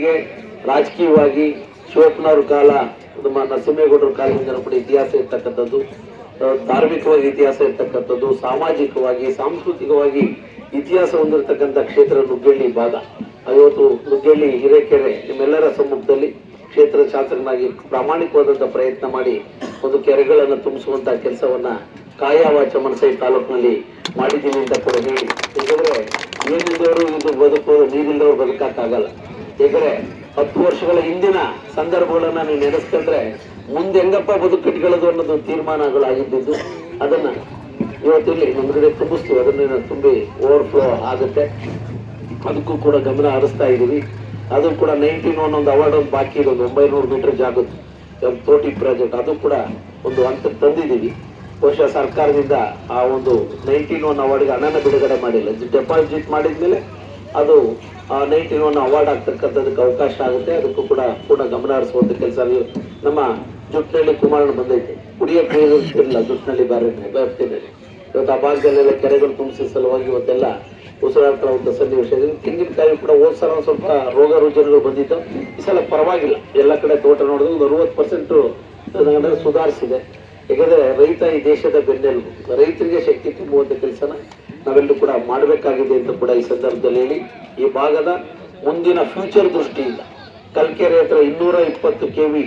ಜೊತೆಗೆ ರಾಜಕೀಯವಾಗಿ ಶಿವಪ್ಪನವ್ರ ಕಾಲ, ನಮ್ಮ ನರಸಿಂಹೇಗೌಡರ ಕಾಲದಿಂದ ಕೂಡ ಇತಿಹಾಸ ಇರ್ತಕ್ಕಂಥದ್ದು ಧಾರ್ಮಿಕವಾಗಿ ಇತಿಹಾಸ ಇರ್ತಕ್ಕಂಥದ್ದು, ಸಾಮಾಜಿಕವಾಗಿ, ಸಾಂಸ್ಕೃತಿಕವಾಗಿ ಇತಿಹಾಸ ಹೊಂದಿರತಕ್ಕಂಥ ಕ್ಷೇತ್ರ ನುಗ್ಗಳ್ಳಿ ಭಾಗ ಇವತ್ತು ನುಗ್ಗಳ್ಳಿ ಹಿರೇಕೆರೆ, ನಿಮ್ಮೆಲ್ಲರ ಸಮ್ಮುಖದಲ್ಲಿ ಕ್ಷೇತ್ರ ಶಾಸಕನಾಗಿ ಪ್ರಾಮಾಣಿಕವಾದಂಥ ಪ್ರಯತ್ನ ಮಾಡಿ ಒಂದು ಕೆರೆಗಳನ್ನು ತುಂಬಿಸುವಂತ ಕೆಲಸವನ್ನ ಕಾಯಾವ ಚಮನಸೈ ಮನಸೈ ತಾಲೂಕಿನಲ್ಲಿ ಮಾಡಿದ್ದೀನಿ ಅಂತ ಕೂಡ ಹೇಳಿ. ಏಕೆಂದ್ರೆ ನೀರಿಲ್ಲದವರು ಇದು ಬದುಕು, ನೀರಿಲ್ಲದವರು ಬದುಕಕ್ಕಾಗಲ್ಲ. ಯಾಕಂದ್ರೆ ಹತ್ತು ವರ್ಷಗಳ ಹಿಂದಿನ ಸಂದರ್ಭಗಳನ್ನ ನೀವು ನೆನೆಸ್ಕೊಂಡ್ರೆ ಮುಂದೆ ಹೆಂಗಪ್ಪ ಬದುಕು ಕಟ್ಕೊಳ್ಳೋದು ಅನ್ನೋದು ತೀರ್ಮಾನಗಳಾಗಿದ್ದು ಅದನ್ನ ಇವತ್ತಿಲ್ಲಿ ಕಡೆ ತುಂಬಿಸ್ತೀವಿ. ಅದನ್ನ ತುಂಬಿ ಓವರ್ಫ್ಲೋ ಆಗುತ್ತೆ. ಅದಕ್ಕೂ ಕೂಡ ಗಮನ ಹರಿಸ್ತಾ ಇದೀವಿ ಅದು ಕೂಡ ನೈನ್ಟೀನ್ ಒನ್ ಒಂದು ಅವಾರ್ಡ್ ಒಂದು ಬಾಕಿ ಇದೆ. ಒಂದು ಒಂಬೈನೂರು ಮೀಟರ್ ಜಾಗದ್ದು. ಒಂದು ತೋಟಿ ಪ್ರಾಜೆಕ್ಟ್. ಅದು ಕೂಡ ಒಂದು ಹಂತಕ್ಕೆ ತಂದಿದ್ದೀವಿ. ಬಹುಶಃ ಸರ್ಕಾರದಿಂದ ಆ ಒಂದು ನೈನ್ಟೀನ್ ಒನ್ ಅವಾರ್ಡ್ಗೆ ಹಣನ ಬಿಡುಗಡೆ ಮಾಡಿಲ್ಲ. ಡೆಪಾಸಿಟ್ ಮಾಡಿದ್ಮೇಲೆ ಅದು ನೈನ್ಟೀನ್ ಒನ್ ಅವಾರ್ಡ್ ಆಗ್ತಕ್ಕಂಥದಕ್ಕೆ ಅವಕಾಶ ಆಗುತ್ತೆ. ಅದಕ್ಕೂ ಕೂಡ ಕೂಡ ಗಮನ ಹರಿಸುವಂಥ ಕೆಲಸ ನಮ್ಮ ಜುಟ್ನಳ್ಳಿ ಕುಮಾರಣ್ಣ ಬಂದೈತೆ. ಕುಡಿಯೋಕೆ ನೀರು ಇರ್ತಿರ್ಲಿಲ್ಲ ಜುಟ್ನಳ್ಳಿ ಬಾರಿ ಇವತ್ತು ಆ ಭಾಗದಲ್ಲೆಲ್ಲ ಕೆರೆಗಳು ತುಂಬಿಸಿದ ಸಲುವಾಗಿ ಇವತ್ತೆಲ್ಲ ಒಂದು ಸನ್ನಿವೇಶ ತೆಂಗಿನಕಾಯಿ ಕೂಡ ಹೋದ್ ಸಲ ಒಂದ್ ಸ್ವಲ್ಪ ರೋಗ ರುಜಿನಗಳು ಬಂದಿತ್ತು. ಈ ಸಲ ಪರವಾಗಿಲ್ಲ. ಎಲ್ಲ ಕಡೆ ತೋಟ ನೋಡಿದ್ರೆ ಒಂದು ಅರವತ್ತು ಪರ್ಸೆಂಟು ಸುಧಾರಿಸಿದೆ. ಯಾಕಂದರೆ ರೈತ ಈ ದೇಶದ ಬೆನ್ನೆಲುಬು. ರೈತರಿಗೆ ಶಕ್ತಿ ತುಂಬುವಂಥ ಕೆಲಸನ ನಾವೆಲ್ಲರೂ ಕೂಡ ಮಾಡಬೇಕಾಗಿದೆ ಅಂತ ಕೂಡ ಈ ಸಂದರ್ಭದಲ್ಲಿ ಹೇಳಿ, ಈ ಭಾಗದ ಮುಂದಿನ ಫ್ಯೂಚರ್ ದೃಷ್ಟಿಯಿಂದ ಕಲ್ಕೆರೆ ಹತ್ರ ಇನ್ನೂರ ಇಪ್ಪತ್ತು ಕೆ ವಿ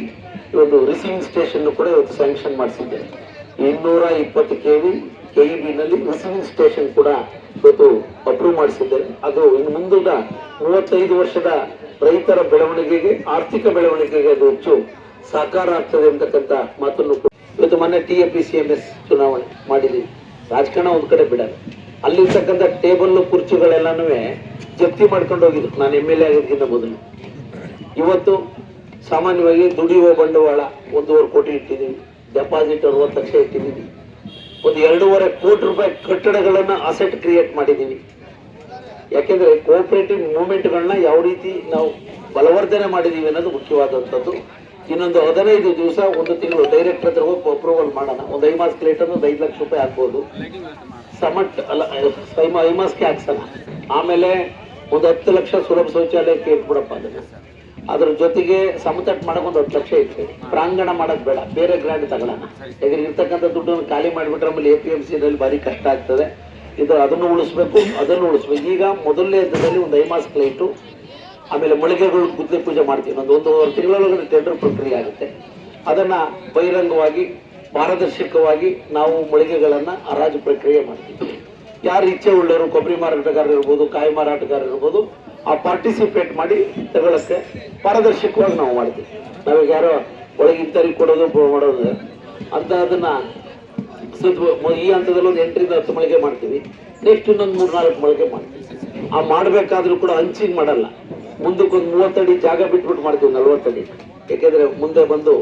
ಇವತ್ತು ರಿಸೀವಿಂಗ್ ಸ್ಟೇಷನ್ ಕೂಡ ಇವತ್ತು ಸ್ಯಾಂಕ್ಷನ್ ಮಾಡಿಸಿದ್ದೇವೆ ಇನ್ನೂರ ಇಪ್ಪತ್ತು K V K receiving station ಕೂಡ ಇವತ್ತು ಅಪ್ರೂವ್ ಮಾಡಿಸಿದ್ದಾರೆ ಅದು ಇನ್ನು ಮುಂದಿನ ಮೂವತ್ತೈದು ವರ್ಷದ ರೈತರ ಬೆಳವಣಿಗೆಗೆ, ಆರ್ಥಿಕ ಬೆಳವಣಿಗೆಗೆ ಅದು ಹೆಚ್ಚು ಸಹಕಾರ ಆಗ್ತದೆ ಅಂತಕ್ಕಂಥ ಮಾತನ್ನು ಇವತ್ತು ಮೊನ್ನೆ T A C M S ಚುನಾವಣೆ ಮಾಡಿದ್ದೀವಿ ರಾಜಕಾರಣ ಒಂದು ಕಡೆ ಬಿಡಲ್ಲ. ಅಲ್ಲಿರ್ತಕ್ಕಂಥ ಟೇಬಲ್ ಕುರ್ಚಿಗಳೆಲ್ಲನೂ ಜಪ್ತಿ ಮಾಡ್ಕೊಂಡು ಹೋಗಿದ್ರು. ನಾನು ಎಂ ಎಲ್ ಎ ಆಗೋದಕ್ಕಿಂತ ಮೊದಲು. ಇವತ್ತು ಸಾಮಾನ್ಯವಾಗಿ ದುಡಿಯುವ ಬಂಡವಾಳ ಒಂದೂವರೆ ಕೋಟಿ ಇಟ್ಟಿದ್ದೀವಿ. ಡೆಪಾಸಿಟ್ ಅರವತ್ತು ಲಕ್ಷ ಇಟ್ಟಿದ್ದೀವಿ. ಒಂದು ಎರಡೂವರೆ ಕೋಟಿ ರೂಪಾಯಿ ಕಟ್ಟಡಗಳನ್ನ ಅಸೆಟ್ ಕ್ರಿಯೇಟ್ ಮಾಡಿದ್ದೀವಿ. ಯಾಕೆಂದರೆ ಕೋಆಪರೇಟಿವ್ ಮೂವ್ಮೆಂಟ್ಗಳನ್ನ ಯಾವ ರೀತಿ ನಾವು ಬಲವರ್ಧನೆ ಮಾಡಿದ್ದೀವಿ ಅನ್ನೋದು ಮುಖ್ಯವಾದಂಥದ್ದು. ಇನ್ನೊಂದು ಹದಿನೈದು ದಿವಸ ಒಂದು ತಿಂಗಳು ಡೈರೆಕ್ಟರ್ ಹತ್ರ ಹೋಗಿ ಅಪ್ರೂವಲ್ ಮಾಡೋಣ. ಒಂದು ಐದು ಮಾಸ ಲೇಟ್ ಐದು ಲಕ್ಷ ರೂಪಾಯಿ ಆಗ್ಬೋದು. ಸಮಟ್ ಅಲ್ಲ ಸೈಮ ಐಮಾಸ್ಗೆ ಹಾಕ್ಸೋಣ ಆಮೇಲೆ ಒಂದು ಹತ್ತು ಲಕ್ಷ ಸುಲಭ ಶೌಚಾಲಯಕ್ಕೆ ಇಟ್ಬಿಡಪ್ಪ ಅದನ್ನ. ಅದ್ರ ಜೊತೆಗೆ ಸಮತಟ್ಟು ಮಾಡಕ್ ಒಂದು ಹತ್ತು ಲಕ್ಷ ಇಟ್ಟು ಪ್ರಾಂಗಣ ಮಾಡಕ್ ಬೇಡ, ಬೇರೆ ಗ್ರಾಂಡ್ ತಗೊಳ್ಳೋಣ. ಯಾಕಂದ್ರೆ ಇರ್ತಕ್ಕಂಥ ದುಡ್ಡನ್ನು ಖಾಲಿ ಮಾಡಿಬಿಟ್ರೆ ಆಮೇಲೆ ಎ ಪಿ ಎಂ ನಲ್ಲಿ ಭಾರಿ ಕಷ್ಟ ಆಗ್ತದೆ. ಇದು ಅದನ್ನು ಉಳಿಸ್ಬೇಕು ಅದನ್ನು ಉಳಿಸ್ಬೇಕು. ಈಗ ಮೊದಲನೇ ಹಂತದಲ್ಲಿ ಒಂದು ಐಮಾಸ್ ಲೈಟು ಆಮೇಲೆ ಮಳಿಗೆಗಳು ಗುದ್ದೆ ಪೂಜೆ ಮಾಡ್ತೀವಿ. ಒಂದು ಒಂದೂವರೆ ತಿಂಗಳೊಳಗಡೆ ಟೆಂಡರ್ ಪ್ರಕ್ರಿಯೆ ಆಗುತ್ತೆ. ಅದನ್ನ ಬಹಿರಂಗವಾಗಿ ಪಾರದರ್ಶಕವಾಗಿ ನಾವು ಮಳಿಗೆಗಳನ್ನು ಹರಾಜು ಪ್ರಕ್ರಿಯೆ ಮಾಡ್ತೀವಿ. ಯಾರು ಇಚ್ಛೆ ಉಳ್ಳವರು ಕೊಬ್ಬರಿ ಮಾರಾಟಗಾರರು ಇರ್ಬೋದು, ಕಾಯಿ ಮಾರಾಟಗಾರರು ಇರ್ಬೋದು, ಆ ಪಾರ್ಟಿಸಿಪೇಟ್ ಮಾಡಿ ತಗೊಳಕ್ಕೆ ಪಾರದರ್ಶಕವಾಗಿ ನಾವು ಮಾಡ್ತೀವಿ. ನಾವೀಗ ಯಾರೋ ಒಳಗಿಂತರಿಗೆ ಕೊಡೋದು ಮಾಡೋದು ಅಂತ ಅದನ್ನ ಈ ಹಂತದಲ್ಲಿ ಒಂದು ಎಂಟರಿಂದ ಹತ್ತು ಮಳಿಗೆ ಮಾಡ್ತೀವಿ. ನೆಕ್ಸ್ಟ್ ಇನ್ನೊಂದು ಮೂರ್ ನಾಲ್ಕು ಮಳಿಗೆ ಮಾಡ್ತೀವಿ. ಆ ಮಾಡಬೇಕಾದ್ರೂ ಕೂಡ ಹಂಚಿಂಗ್ ಮಾಡಲ್ಲ. ಮುಂದಕ್ಕೊಂದು ಮೂವತ್ತಡಿ ಜಾಗ ಬಿಟ್ಬಿಟ್ಟು ಮಾಡ್ತೀವಿ, ನಲ್ವತ್ತಡಿ. ಯಾಕೆಂದ್ರೆ ಮುಂದೆ ಬಂದು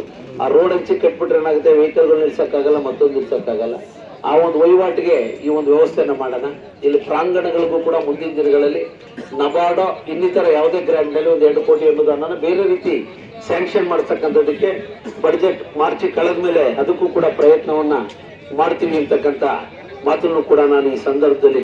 ಆ ರೋಡ್ ಹಂಚಿ ಕಟ್ಬಿಟ್ರೆ ಏನಾಗುತ್ತೆ? ವೆಹಿಕಲ್ಗಳು ನಿಲ್ಸೋಕ್ಕಾಗಲ್ಲ, ಮತ್ತೊಂದು ನಿಲ್ಸೋಕ್ಕಾಗಲ್ಲ. ಆ ಒಂದು ವಹಿವಾಟಿಗೆ ಈ ಒಂದು ವ್ಯವಸ್ಥೆನ ಮಾಡೋಣ. ಇಲ್ಲಿ ಪ್ರಾಂಗಣಗಳಿಗೂ ಕೂಡ ಮುಂದಿನ ದಿನಗಳಲ್ಲಿ ನಬಾರ್ಡೋ ಇನ್ನಿತರ ಯಾವುದೇ ಗ್ರಾಂಡ್ನಲ್ಲಿ ಒಂದು ಎರಡು ಕೋಟಿ ಅನುದಾನ ಬೇರೆ ರೀತಿ ಸ್ಯಾಂಕ್ಷನ್ ಮಾಡ್ತಕ್ಕಂಥದ್ದಕ್ಕೆ ಬಡ್ಜೆಟ್ ಮಾರ್ಚ್ ಕಳೆದ ಮೇಲೆ ಅದಕ್ಕೂ ಕೂಡ ಪ್ರಯತ್ನವನ್ನ ಮಾಡ್ತೀನಿ ಅಂತಕ್ಕಂಥ ಮಾತನ್ನು ಕೂಡ ನಾನು ಈ ಸಂದರ್ಭದಲ್ಲಿ